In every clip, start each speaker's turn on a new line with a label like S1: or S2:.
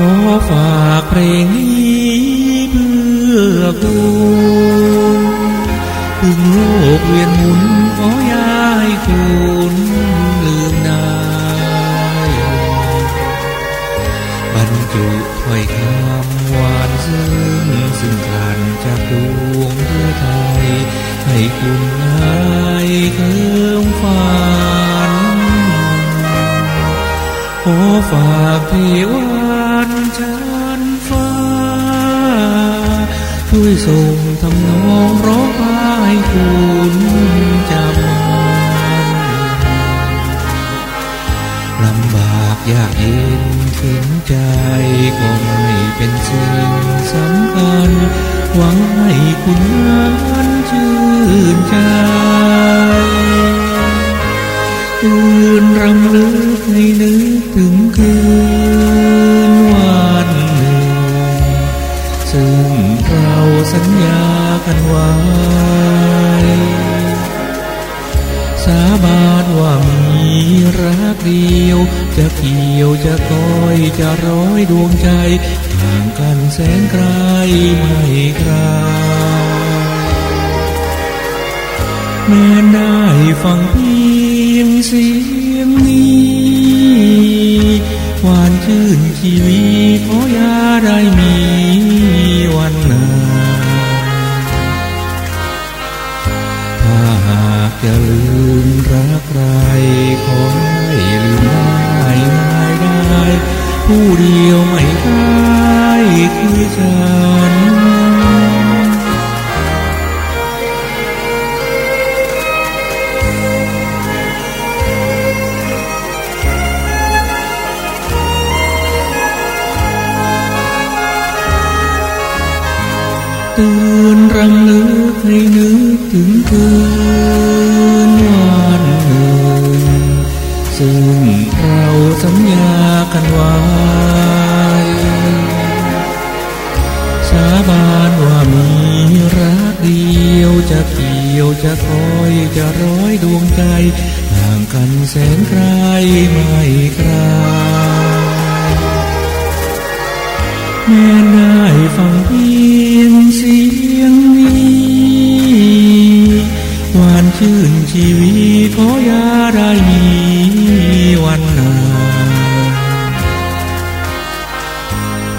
S1: ขอฝากเพลงนี้เพื่อคุณถึงโลกเวียนหมุนขอย้ายคุณลืมได้บรรจุถ้อยคำหวานซึ้งซึ่งผ่านจากดวงเพื่อไทย ให้คุณหายเคิมฝันขอฝากเทวั นชันฟ้า ช่วยส่งทำนองร้องไห้คุณจำมันลำบากยากเย็นถึงใจก็ไม่เป็นสิ่งสำคัญ หวังให้คุณนั้นชื่นใจตื่นรำลึกให้นึกถึงคืน บานว่ามีรักเดียว จะเกี่ยวจะคอยจะร้อยดวงใจห่างกันแสนไกลไม่ไกลแม้ได้ฟังเพียงเสียงนี้หวานชื่นชีวีข จะลืมรักใครขอให้ลืมได้ง่ายได้ผู้เดียวไม่ได้คือเธอ ตื่นรำลึกให้นึกถึงคืนวันหนึ่งซึ่งเราสัญญากันไว้สาบานว่ามีรักเดียวจะเกี่ยวจะคอยจะร้อยดวงใจห่างกันแสนไกลไม่ไกลแม้ได้ฟังพี ชีวิตขออย่าได้มีวันนา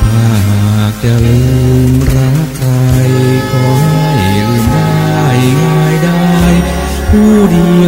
S1: ถ้าหากจะลืมรักใครขอให้ลืมได้ง่ายได้ผู้ดี